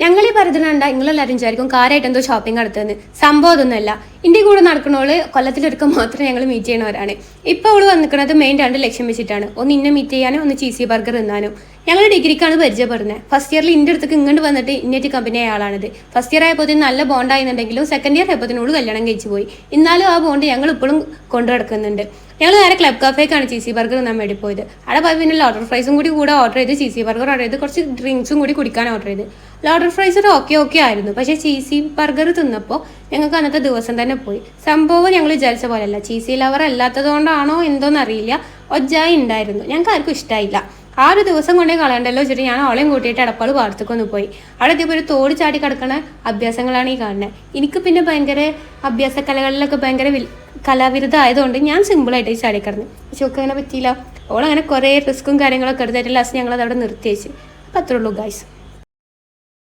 ഞങ്ങൾ നിങ്ങൾ നിങ്ങളെല്ലാവരും വിചാരിക്കും കാര്യമായിട്ട് എന്തോ ഷോപ്പിംഗ് നടത്തുന്നത് സംഭവം അതൊന്നുമല്ല. ഇന്ത്യ കൂടെ നടക്കണോൾ കൊല്ലത്തിലൊരുക്ക മാത്രം ഞങ്ങൾ മീറ്റ് ചെയ്യണവരാണ്. ഇപ്പോൾ അവൾ വന്നിരിക്കുന്നത് മെയിൻ രണ്ട് ലക്ഷ്യം വെച്ചിട്ടാണ്. ഒന്ന് ഇന്നെ മീറ്റ് ചെയ്യാനും ഒന്ന് ചീസി ബർഗർ തിന്നാനും. ഞങ്ങൾ ഡിഗ്രിക്കാണ് പരിചയപ്പെടുന്നത് ഫസ്റ്റ് ഇയറിൽ ഇന്റെ അടുത്തേക്ക് ഇങ്ങോട്ട് വന്നിട്ട് ഇന്നേറ്റ് കമ്പനി ആളാണിത്. ഫസ്റ്റ് ഇയർ ആയപ്പോൾ നല്ല ബോണ്ട് ആയിരുന്നുണ്ടെങ്കിലും സെക്കൻഡ് ഇയർ ആയപ്പോൾ കല്യാണം കഴിച്ചു പോയി. എന്നാലും ആ ബോണ്ട് ഞങ്ങൾ ഇപ്പോഴും കൊണ്ടു നടക്കുന്നുണ്ട്. ഞങ്ങൾ നേരെ ക്ലബ് കഫേക്കാണ് ചീസി ബർഗർ തിന്നാൻ വേണ്ടി പോയത്. അവിടെ പോയി പിന്നെ ലോട്ടർ ഫ്രൈസും കൂടി കൂടെ ഓർഡർ ചെയ്ത് ചീസി ബർഗർ ഓർഡർ ചെയ്ത് കുറച്ച് ഡ്രിങ്ക്സും കൂടി കുടിക്കാൻ ഓർഡർ ചെയ്ത്. ലോട്ടർ ഫ്രൈസ് ഓക്കെ ഓക്കെ ആയിരുന്നു. പക്ഷേ ചീസി ബർഗർ തിന്നപ്പോൾ ഞങ്ങൾക്ക് അന്നത്തെ ദിവസം തന്നെ പോയി. സംഭവം ഞങ്ങൾ വിചാരിച്ച പോലെയല്ല. Cheesy lover അല്ലാത്തതുകൊണ്ടാണോ എന്തോന്നറിയില്ല. ഒജ്ജായി ഉണ്ടായിരുന്നു. ഞങ്ങൾക്ക് ആർക്കും ഇഷ്ടമായില്ല ആ ഒരു ദിവസം കൊണ്ടേ കളയണ്ടല്ലോ വെച്ചിട്ട് ഞാൻ അവളെയും കൂട്ടിയിട്ട് എടപ്പാൾ പാടത്തേക്കൊന്ന് പോയി. അവിടെ എത്തിയപ്പോൾ ഒരു തോട് ചാടി കിടക്കുന്ന അഭ്യാസങ്ങളാണ് ഈ കാണുന്നത് എനിക്ക് പിന്നെ ഭയങ്കര അഭ്യാസ കലകളിലൊക്കെ ഭയങ്കര കലാവിരുദ്ധമായതുകൊണ്ട് ഞാൻ സിമ്പിളായിട്ട് ഈ ചാടി കിടന്നു. പക്ഷെ ഒക്കെ അങ്ങനെ പറ്റിയില്ല. അവളങ്ങനെ കുറേ റിസ്ക്കും കാര്യങ്ങളൊക്കെ എടുത്തിട്ട് ലാസ്റ്റ് ഞങ്ങളത് അവിടെ നിർത്തി വെച്ച് അത്രേ ഉള്ളൂ ഗായ്സ്